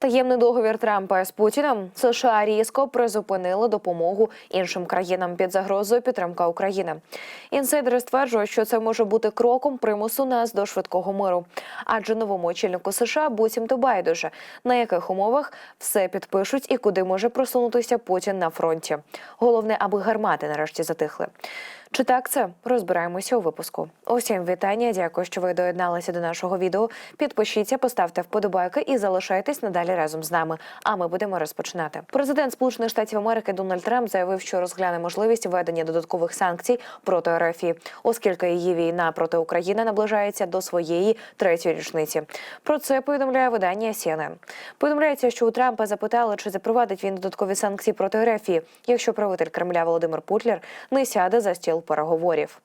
Таємний договір Трампа з Путіним США різко призупинили допомогу іншим країнам під загрозою підтримка України. Інсайдери стверджують, що це може бути кроком примусу нас до швидкого миру. Адже новому очільнику США буцімто байдуже, на яких умовах все підпишуть і куди може просунутися Путін на фронті. Головне, аби гармати нарешті затихли. Чи так це розбираємося у випуску? Усім вітання. Дякую, що ви доєдналися до нашого відео. Підпишіться, поставте вподобайки і залишайтесь надалі разом з нами. А ми будемо розпочинати. Президент Сполучених Штатів Америки Дональд Трамп заявив, що розгляне можливість введення додаткових санкцій проти РФ, оскільки її війна проти України наближається до своєї третьої річниці. Про це повідомляє видання CNN. Повідомляється, що у Трампа запитали, чи запровадить він додаткові санкції проти РФ, якщо правитель Кремля Володимир Путлер не сяде за стіл переговорів.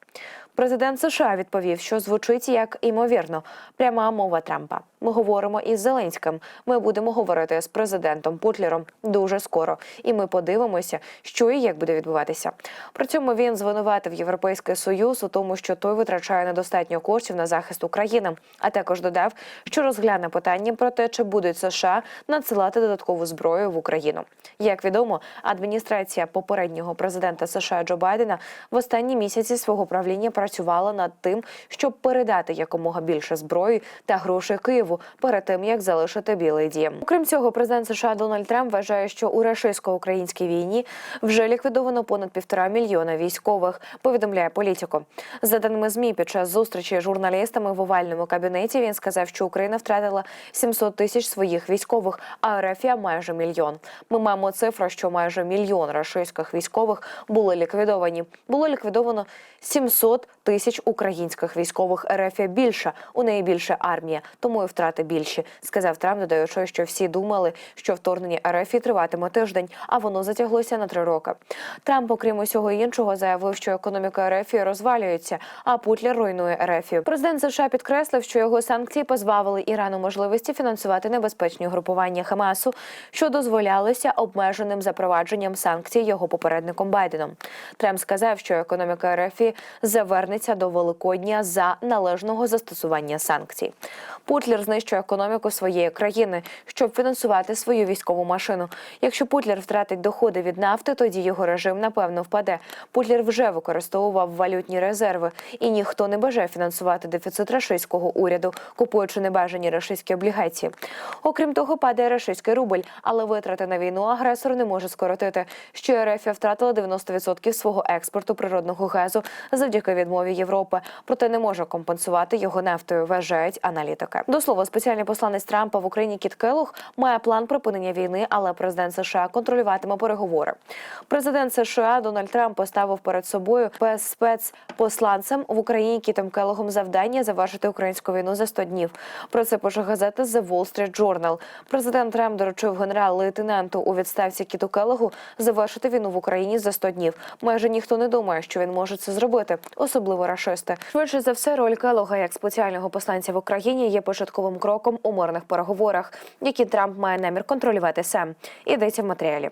Президент США відповів, що звучить як імовірно, пряма мова Трампа. Ми говоримо із Зеленським. Ми будемо говорити з президентом Путлером дуже скоро, і ми подивимося, що і як буде відбуватися. При цьому він звинуватив Європейський Союз у тому, що той витрачає недостатньо коштів на захист України, а також додав, що розгляне питання про те, чи будуть США надсилати додаткову зброю в Україну. Як відомо, адміністрація попереднього президента США Джо Байдена в останні місяці свого правління працювала над тим, щоб передати якомога більше зброї та грошей Києву перед тим, як залишити Білий Дім. Окрім цього, президент США Дональд Трамп вважає, що у рашистсько-українській війні вже ліквідовано понад півтора мільйона військових. Повідомляє політико. За даними змі, під час зустрічі з журналістами в овальному кабінеті він сказав, що Україна втратила 700 тисяч своїх військових, а РФ майже мільйон. Ми маємо цифру, що майже мільйон рашистських військових були ліквідовані. Було ліквідовано 700 тисяч українських військових РФ більше. У неї більше армія, тому і втрати більші. Сказав Трамп, додаючи, що всі думали, що вторгнення РФ триватиме тиждень, а воно затяглося на три роки. Трамп, окрім усього іншого, заявив, що економіка РФ розвалюється, а Путлер руйнує РФ. Президент США підкреслив, що його санкції позбавили Ірану можливості фінансувати небезпечні групування Хамасу, що дозволялися обмеженим запровадженням санкцій його попередником Байденом. Трамп сказав, що економіка РФ завернеться до Великодня за належного застосування санкцій. Путлер знищує економіку своєї країни, щоб фінансувати свою військову машину. Якщо Путлер втратить доходи від нафти, тоді його режим напевно впаде. Путлер вже використовував валютні резерви, і ніхто не бажає фінансувати дефіцит рашистського уряду, купуючи небажані рашистські облігації. Окрім того, падає рашистський рубль, але витрати на війну агресор не може скоротити. Що РФ втратила 90% свого експорту природного газу завдяки відмові Європи, проте не може компенсувати його нафтою, вважають аналітики. До слова, спеціальний посланець Трампа в Україні Кіт Келлог має план припинення війни, але президент США контролюватиме переговори. Президент США Дональд Трамп поставив перед собою спецпосланцем в Україні Кітом Келлогом завдання завершити українську війну за 100 днів. Про це пише газета The Wall Street Journal. Президент Трамп доручив генерал-лейтенанту у відставці Кіту Келлогу завершити війну в Україні за 100 днів. Майже ніхто не думає, що він може це зробити, особливо рашисти. Швидше за все, роль Келога як спеціального посланця в Україні є початковим кроком у мирних переговорах, які Трамп має намір контролювати сам. Йдеться в матеріалі.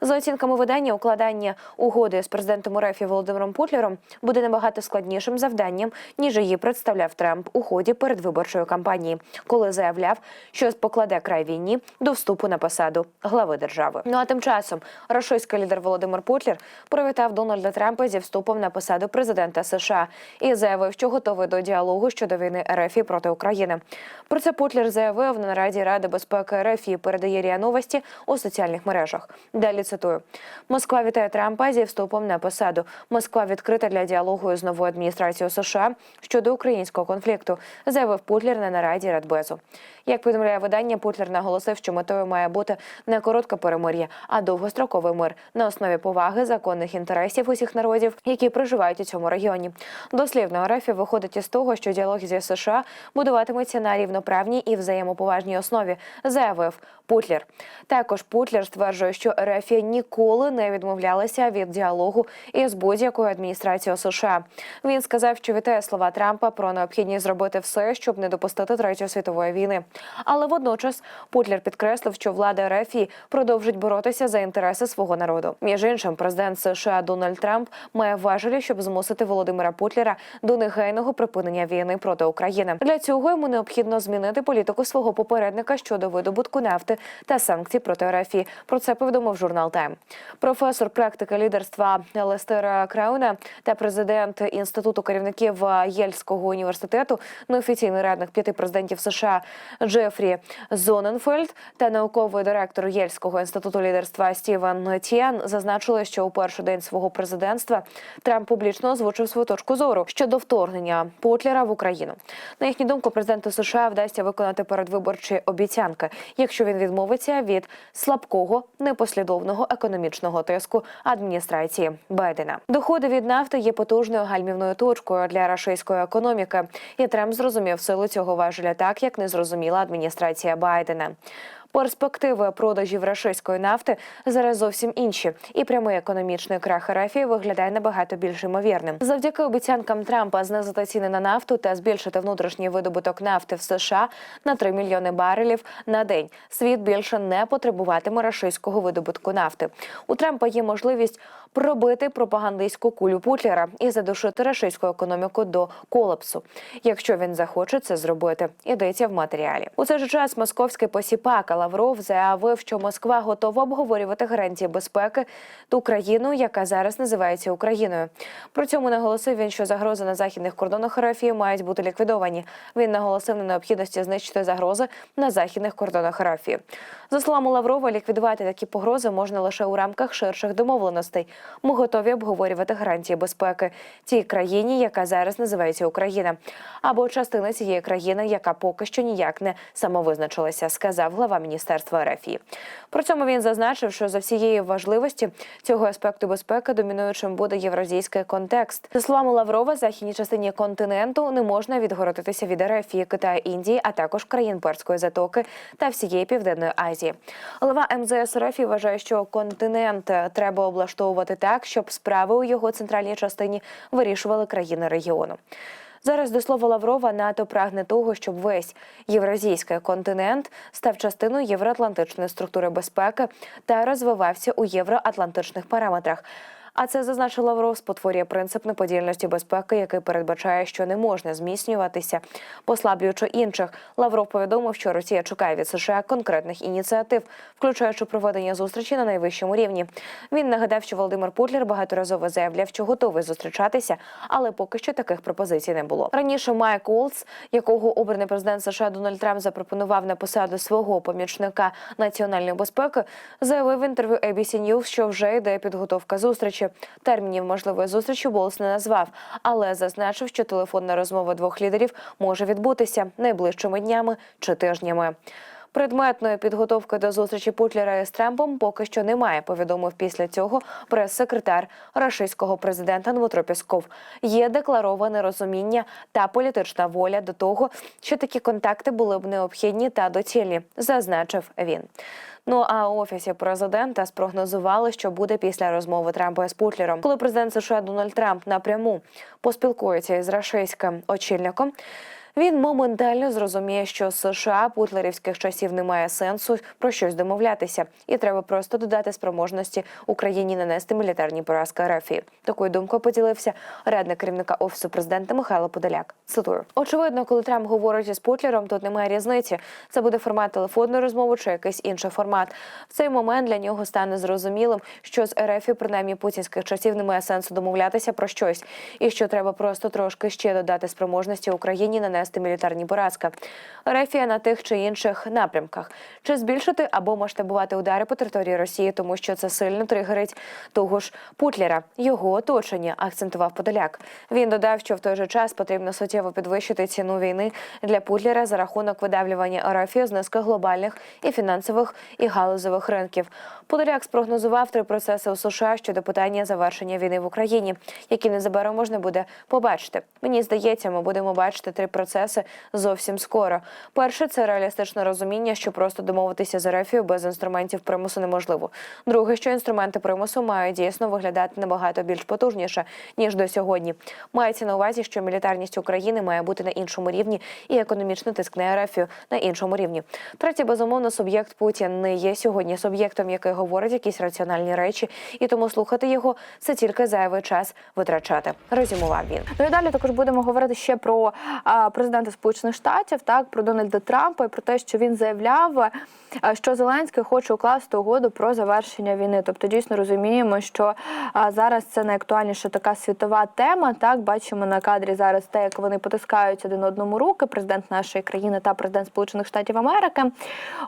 За оцінками видання, укладання угоди з президентом РФ Володимиром Путлером буде набагато складнішим завданням, ніж її представляв Трамп у ході передвиборчої кампанії, коли заявляв, що покладе край війні до вступу на посаду глави держави. Ну а тим часом рашистський лідер Володимир Путлер привітав Дональда Трампа зі вступом на посаду президента США і заявив, що готовий до діалогу щодо війни РФ проти України. Про це Путлер заявив на нараді Ради безпеки РФ і передає РІА Новості у соціальних мережах. Далі цитую: Москва вітає Трампа зі вступом на посаду. Москва відкрита для діалогу з новою адміністрацією США щодо українського конфлікту, заявив Путлер на нараді Радбезу. Як повідомляє видання, Путлер наголосив, що метою має бути не коротке перемир'я, а довгостроковий мир на основі поваги законних інтересів усіх народів, які проживають у цьому регіоні. Дослівно РФ виходить із того, що діалог зі США будуватиметься на рівноправній і взаємоповажній основі, заявив Путлер. Також Путлер стверджує, що РФ ніколи не відмовлялася від діалогу із будь-якою адміністрацією США. Він сказав, що вітає слова Трампа про необхідність зробити все, щоб не допустити третьої світової війни. Але водночас Путлер підкреслив, що влада РФ продовжить боротися за інтереси свого народу. Між іншим, президент США Дональд Трамп має важелі, щоб змусити Володимира Путлера до негайного припинення війни проти України. Для цього йому необхідно змінити політику свого попередника щодо видобутку нафти та санкцій проти РФ. Про це повідомив журнал Тайм. Професор практики лідерства Лестера Крауна та президент інституту керівників Єльського університету, неофіційний радник п'яти президентів США Джефрі Зоненфельд та науковий директор Єльського інституту лідерства Стівен Тіен зазначили, що у перший день свого президентства Трамп публічно озвучив свою точку зору щодо вторгнення Путлера в Україну. На їхню думку, президенту США вдасться виконати передвиборчі обіцянки, якщо він відмовиться від слабкого непослідовного економічного тиску адміністрації Байдена. Доходи від нафти є потужною гальмівною точкою для рашистської економіки, і Трамп зрозумів силу цього важеля так, як не зрозуміла адміністрація Байдена. Перспективи продажів рашистської нафти зараз зовсім інші, і прямий економічний крах РФ виглядає набагато більш ймовірним. Завдяки обіцянкам Трампа знизити ціни на нафту та збільшити внутрішній видобуток нафти в США на 3 мільйони барелів на день. Світ більше не потребуватиме рашистського видобутку нафти. У Трампа є можливість пробити пропагандистську кулю Путлера і задушити рашистську економіку до колапсу, якщо він захоче це зробити. Йдеться в матеріалі. У цей же час московський посіпак Лавров заявив, що Москва готова обговорювати гарантії безпеки ту країну, яка зараз називається Україною. При цьому наголосив він, що загрози на західних кордонах РФ мають бути ліквідовані. Він наголосив на необхідності знищити загрози на західних кордонах РФ. За словами Лаврова, ліквідувати такі погрози можна лише у рамках ширших домовленостей. Ми готові обговорювати гарантії безпеки тій країні, яка зараз називається Україна, або частина цієї країни, яка поки що ніяк не самовизначилася, сказав глава міністерства РФ. При цьому він зазначив, що за всієї важливості цього аспекту безпеки домінуючим буде євразійський контекст. За словами Лаврова, західній частині континенту не можна відгородитися від РФ, Китаю, Індії, а також країн Перської затоки та всієї південної Азії. Голова МЗС РФ вважає, що континент треба облаштовувати так, щоб справи у його центральній частині вирішували країни регіону. Зараз до слова Лаврова НАТО прагне того, щоб весь євразійський континент став частиною євроатлантичної структури безпеки та розвивався у євроатлантичних параметрах. А це зазначив Лавров, спотворює принцип неподільності безпеки, який передбачає, що не можна зміцнюватися, послаблюючи інших. Лавров повідомив, що Росія чекає від США конкретних ініціатив, включаючи проведення зустрічі на найвищому рівні. Він нагадав, що Володимир Путлер багаторазово заявляв, що готовий зустрічатися, але поки що таких пропозицій не було. Раніше Майк Олдс, якого обраний президент США Дональд Трамп запропонував на посаду свого помічника національної безпеки, заявив в інтерв'ю ABC News, що вже йде підготовка зустрічі. Термінів можливої зустрічі Болс не назвав, але зазначив, що телефонна розмова двох лідерів може відбутися найближчими днями чи тижнями. Предметної підготовки до зустрічі Путлера із Трампом поки що немає. Повідомив після цього прес-секретар рашистського президента Дмитро Пісков. Є деклароване розуміння та політична воля до того, що такі контакти були б необхідні та доцільні, зазначив він. Ну а офісі президента спрогнозували, що буде після розмови Трампа з Путлером, коли президент США Дональд Трамп напряму поспілкується із рашистським очільником. Він моментально зрозуміє, що США путлерівських часів немає сенсу про щось домовлятися, і треба просто додати спроможності Україні нанести мілітарні поразки РФ. Такою думкою поділився радник керівника офісу президента Михайло Подоляк. Цитую: очевидно, коли Трамп говорить із Путлером, тут немає різниці. Це буде формат телефонної розмови чи якийсь інший формат. В цей момент для нього стане зрозумілим, що з РФ, принаймні путінських часів, немає сенсу домовлятися про щось, і що треба просто трошки ще додати спроможності Україні нанести мілітарні поразки. Рефія на тих чи інших напрямках, чи збільшити або масштабувати удари по території Росії, тому що це сильно тригерить того ж Путлера, його оточення, акцентував Подоляк. Він додав, що в той же час потрібно суттєво підвищити ціну війни для Путлера за рахунок видавлювання РФ з низки глобальних і фінансових і галузових ринків. Подоляк спрогнозував три процеси у США щодо питання завершення війни в Україні, які незабаром можна буде побачити. Мені здається, ми будемо бачити три процеси процеси зовсім скоро. Перше це реалістичне розуміння, що просто домовитися з Ерефією без інструментів примусу неможливо. Друге, що інструменти примусу мають дійсно виглядати набагато більш потужніше ніж до сьогодні. Мається на увазі, що мілітарність України має бути на іншому рівні, і економічний тиск на Ерефію на іншому рівні. Третє, безумовно, суб'єкт Путін не є сьогодні суб'єктом, який говорить якісь раціональні речі, і тому слухати його це тільки зайвий час витрачати. Резюмував він. Ну і далі також будемо говорити ще про президента Сполучених Штатів, так про Дональда Трампа і про те, що він заявляв, що Зеленський хоче укласти угоду про завершення війни. Тобто, дійсно розуміємо, що зараз це найактуальніша така світова тема. Так бачимо на кадрі зараз те, як вони потискають один одному руки. Президент нашої країни та президент Сполучених Штатів Америки.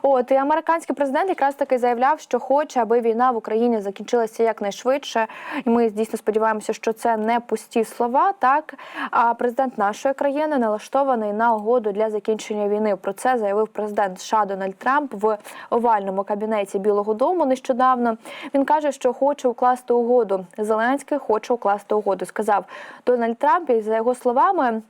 От і американський президент якраз таки заявляв, що хоче, аби війна в Україні закінчилася якнайшвидше. І ми дійсно сподіваємося, що це не пусті слова. Так а президент нашої країни налаштований на угоду для закінчення війни. Про це заявив президент США Дональд Трамп в овальному кабінеті Білого Дому нещодавно. Він каже, що хоче укласти угоду. Зеленський хоче укласти угоду. Сказав Дональд Трамп, і за його словами.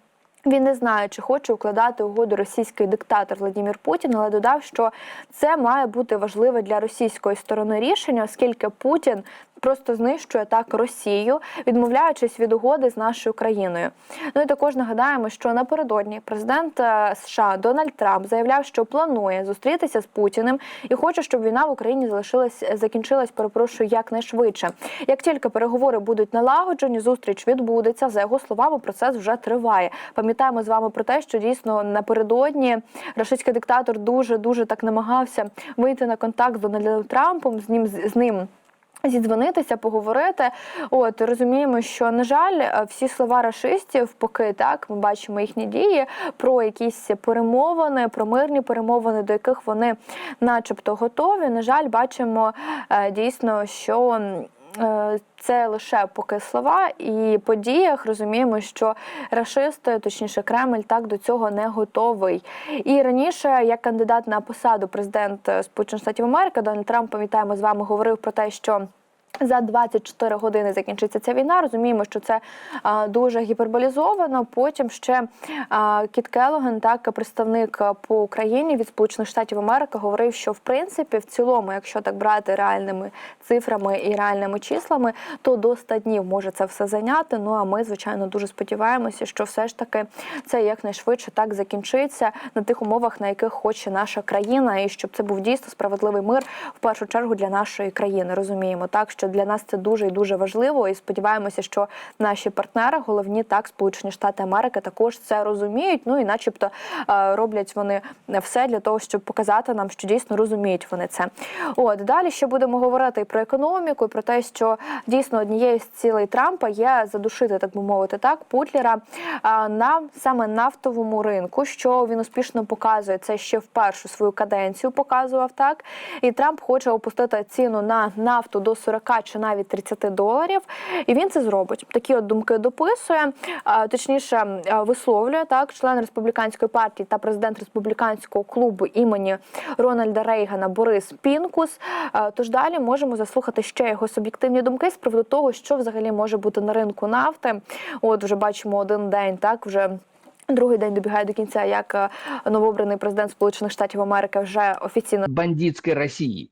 Він не знає, чи хоче укладати угоду російський диктатор Владимир Путін, але додав, що це має бути важливе для російської сторони рішення, оскільки Путін просто знищує так Росію, відмовляючись від угоди з нашою країною. Ну і також нагадаємо, що напередодні президент е, США Дональд Трамп заявляв, що планує зустрітися з Путіним і хоче, щоб війна в Україні залишилась закінчилась. Перепрошую якнайшвидше. Як тільки переговори будуть налагоджені, зустріч відбудеться. За його словами, процес вже триває. Пам'ятаємо з вами про те, що дійсно напередодні рашистський диктатор дуже дуже так намагався вийти на контакт з Дональдом Трампом. З ним з ним. Зідзвонитися, поговорити. От розуміємо, що на жаль, е, всі слова рашистів, поки так ми бачимо їхні дії про якісь перемовини, про мирні перемовини, до яких вони, начебто, готові. На жаль, бачимо е, дійсно, що. Е, Це лише поки слова, і по діях розуміємо, що рашисти, точніше Кремль, так до цього не готовий. І раніше, як кандидат на посаду президент Сполучених Штатів Америки, Дональд Трамп, пам'ятаємо, з вами говорив про те, що. За 24 години закінчиться ця війна. Розуміємо, що це а, дуже гіперболізовано. Потім ще а, Кіт Келоген, так представник по Україні від Сполучених Штатів Америки, говорив, що в принципі, в цілому, якщо так брати реальними цифрами і реальними числами, то до 100 днів може це все зайняти. Ну а ми, звичайно, дуже сподіваємося, що все ж таки це якнайшвидше так закінчиться на тих умовах, на яких хоче наша країна, і щоб це був дійсно справедливий мир в першу чергу для нашої країни. Розуміємо так, що для нас це дуже і дуже важливо, і сподіваємося, що наші партнери, головні так, Сполучені Штати Америки, також це розуміють. Ну і, начебто, е, роблять вони все для того, щоб показати нам, що дійсно розуміють вони це. От далі ще будемо говорити і про економіку, і про те, що дійсно однією з цілей Трампа є задушити, так би мовити, так Путлера а, на саме нафтовому ринку, що він успішно показує це ще в першу свою каденцію. Показував так, і Трамп хоче опустити ціну на нафту до 40 чи навіть 30 доларів. І він це зробить. Такі от думки дописує, точніше висловлює так, член республіканської партії та президент республіканського клубу імені Рональда Рейгана Борис Пінкус. Тож далі можемо заслухати ще його суб'єктивні думки з приводу того, що взагалі може бути на ринку нафти. От вже бачимо один день, так вже. Другий день добігає до кінця, як е, новообраний президент Сполучених Штатів Америки вже офіційно бандитской России.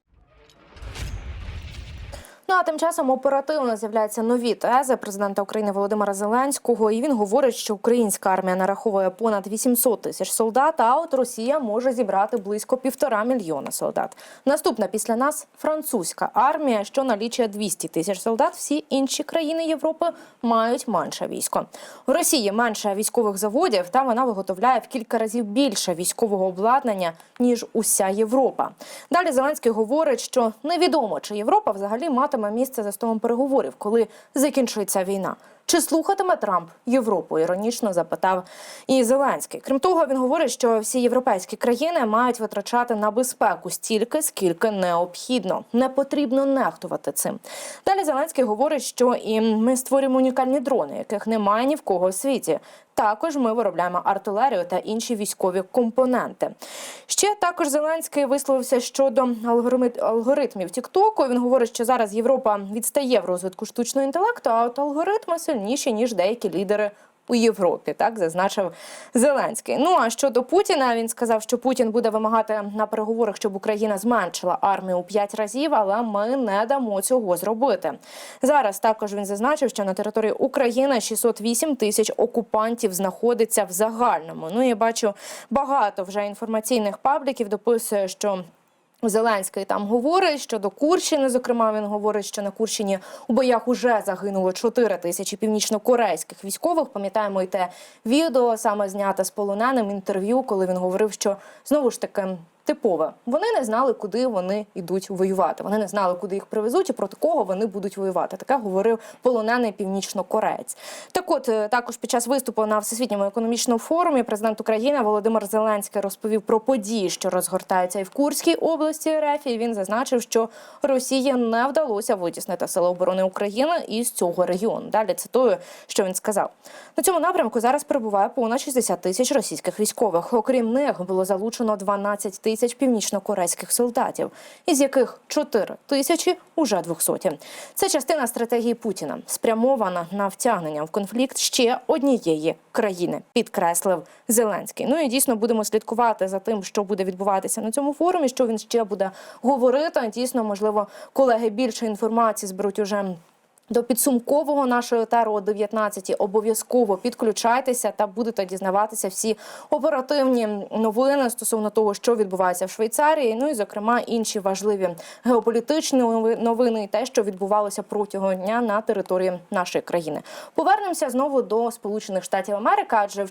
Ну а тим часом оперативно з'являються нові тези президента України Володимира Зеленського. І він говорить, що українська армія нараховує понад 800 тисяч солдат. А от Росія може зібрати близько півтора мільйона солдат. Наступна після нас французька армія, що налічує 200 тисяч солдат. Всі інші країни Європи мають менше військо. У Росії менше військових заводів, та вона виготовляє в кілька разів більше військового обладнання ніж уся Європа. Далі Зеленський говорить, що невідомо, чи Європа взагалі матиме місце за столом переговорів, коли закінчиться війна. Чи слухатиме Трамп Європу? Іронічно запитав і Зеленський. Крім того, він говорить, що всі європейські країни мають витрачати на безпеку стільки, скільки необхідно. Не потрібно нехтувати цим. Далі Зеленський говорить, що і ми створюємо унікальні дрони, яких немає ні в кого в світі. Також ми виробляємо артилерію та інші військові компоненти. Ще також Зеленський висловився щодо алгоритмів, Тіктоку. Він говорить, що зараз Європа відстає в розвитку штучного інтелекту, а от алгоритми сильніші ніж деякі лідери у Європі. Так зазначив Зеленський. Ну а щодо Путіна, він сказав, що Путін буде вимагати на переговорах, щоб Україна зменшила армію у п'ять разів, але ми не дамо цього зробити. Зараз також він зазначив, що на території України 608 тисяч окупантів знаходиться в загальному. Ну і бачу багато вже інформаційних пабліків дописує, що. Зеленський там говорить щодо Курщини. Зокрема, він говорить, що на Курщині у боях уже загинуло 4 тисячі північнокорейських військових. Пам'ятаємо і те відео саме знято з полоненим інтерв'ю, коли він говорив, що знову ж таки. Типове, вони не знали, куди вони йдуть воювати. Вони не знали, куди їх привезуть і проти кого вони будуть воювати. Таке говорив полонений північнокореєць. Так, от е, також під час виступу на всесвітньому економічному форумі президент України Володимир Зеленський розповів про події, що розгортаються і в Курській області РФ. І він зазначив, що Росії не вдалося витіснити сили оборони України із цього регіону. Далі цитую, що він сказав: на цьому напрямку зараз перебуває понад 60 тисяч російських військових. Окрім них було залучено 12 тисяч північнокорейських солдатів, із яких 4 тисячі уже 200. Це частина стратегії Путіна, спрямована на втягнення в конфлікт ще однієї країни, підкреслив Зеленський. Ну і дійсно будемо слідкувати за тим, що буде відбуватися на цьому форумі, що він ще буде говорити. Дійсно, можливо, колеги більше інформації зберуть уже. До підсумкового нашого етеру о 19 обов'язково підключайтеся та будете дізнаватися всі оперативні новини стосовно того, що відбувається в Швейцарії. Ну і зокрема інші важливі геополітичні нови- новини і те, що відбувалося протягом дня на території нашої країни. Повернемося знову до Сполучених Штатів Америки, адже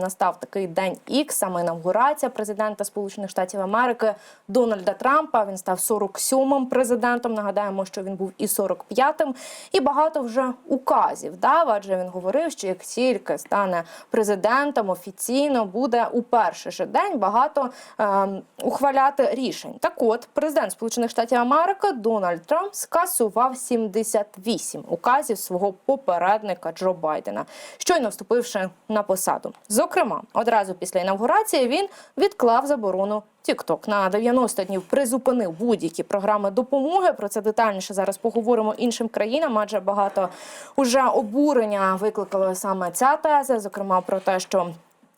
Настав такий день Ікс, саме інавгурація президента Сполучених Штатів Америки Дональда Трампа. Він став 47-м президентом. Нагадаємо, що він був і 45-м. І багато вже указів дав, адже він говорив, що як тільки стане президентом офіційно, буде у перший же день багато ем, ухваляти рішень. Так от, президент Сполучених Штатів Америки Дональд Трамп скасував 78 указів свого попередника Джо Байдена, щойно вступивши на посаду. Зокрема, одразу після інавгурації він відклав заборону TikTok на 90 днів призупинив будь-які програми допомоги. Про це детальніше зараз поговоримо іншим країнам, адже багато уже обурення викликала саме ця теза, зокрема про те, що.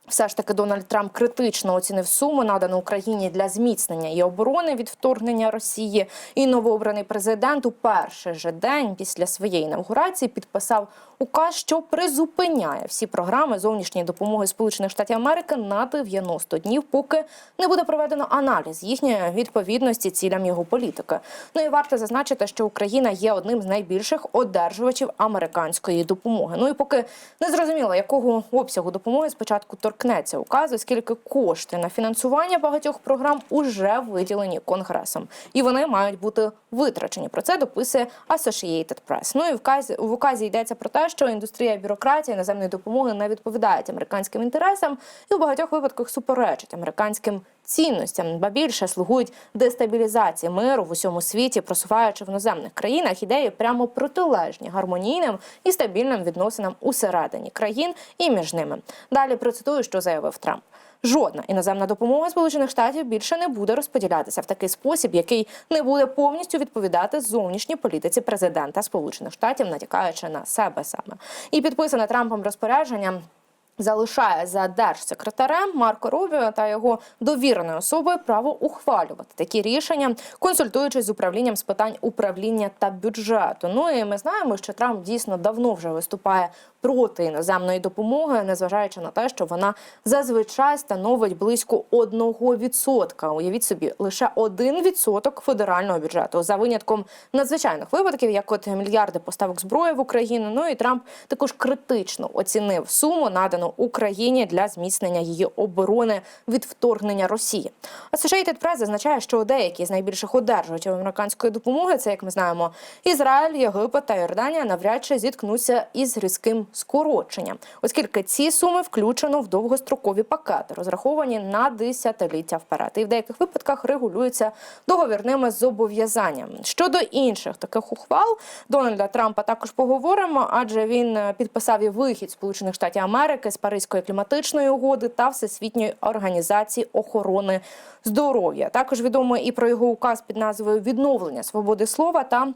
Все ж таки Дональд Трамп критично оцінив суму, надану Україні для зміцнення і оборони від вторгнення Росії. І новообраний президент у перший же день після своєї інавгурації підписав указ, що призупиняє всі програми зовнішньої допомоги Сполучених Штатів Америки на 90 днів, поки не буде проведено аналіз їхньої відповідності цілям його політики. Ну і варто зазначити, що Україна є одним з найбільших одержувачів американської допомоги. Ну і поки не зрозуміло, якого обсягу допомоги спочатку торкнеться указ, оскільки кошти на фінансування багатьох програм уже виділені конгресом, і вони мають бути витрачені. Про це дописує Associated Press. Ну і в указі, в указі йдеться про те, що індустрія бюрократії наземної допомоги не відповідають американським інтересам і в багатьох випадках суперечить американським цінностям, ба більше слугують дестабілізації миру в усьому світі, просуваючи в іноземних країнах ідеї прямо протилежні гармонійним і стабільним відносинам усередині країн і між ними. Далі процитую, що заявив Трамп. Жодна іноземна допомога Сполучених Штатів більше не буде розподілятися в такий спосіб, який не буде повністю відповідати зовнішній політиці президента Сполучених Штатів, натякаючи на себе саме. І підписане Трампом розпорядження залишає за держсекретарем Марко Рубіо та його довіреною особою право ухвалювати такі рішення, консультуючись з управлінням з питань управління та бюджету. Ну і ми знаємо, що Трамп дійсно давно вже виступає проти іноземної допомоги, незважаючи на те, що вона зазвичай становить близько 1%. Уявіть собі, лише 1% федерального бюджету за винятком надзвичайних випадків, як от мільярди поставок зброї в Україну. Ну і Трамп також критично оцінив суму надану Україні для зміцнення її оборони від вторгнення Росії. Associated Press зазначає, що деякі з найбільших одержувачів американської допомоги, це як ми знаємо, Ізраїль, Єгипет та Йорданія, навряд чи зіткнуться із різким скороченням, оскільки ці суми включено в довгострокові пакети, розраховані на десятиліття вперед, і в деяких випадках регулюються договірними зобов'язаннями. Щодо інших таких ухвал Дональда Трампа також поговоримо, адже він е, підписав і вихід Сполучених Штатів Америки з Паризької кліматичної угоди та Всесвітньої організації охорони здоров'я. Також відомо і про його указ під назвою Відновлення свободи слова та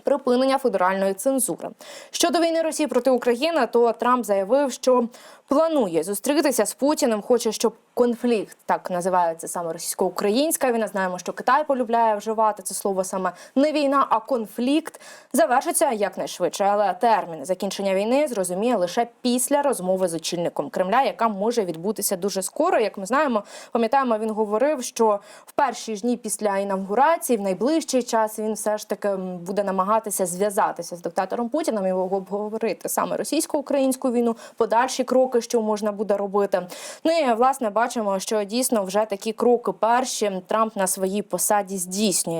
припинення федеральної цензури. Щодо війни Росії проти України, то Трамп заявив, що планує зустрітися з Путіним. Хоче, щоб конфлікт так називається саме російсько-українська війна. Знаємо, що Китай полюбляє вживати це слово саме не війна, а конфлікт завершиться якнайшвидше. Але термін закінчення війни зрозуміє лише після розмови з очільником Кремля, яка може відбутися дуже скоро. Як ми знаємо, пам'ятаємо, він говорив, що в перші ж дні після інавгурації, в найближчий час, він все ж таки буде намагатися зв'язатися з диктатором Путіним і обговорити саме російсько-українську війну, подальші кроки, що можна буде робити. Ну і власне бачимо, що дійсно вже такі кроки перші Трамп на своїй посаді здійснює.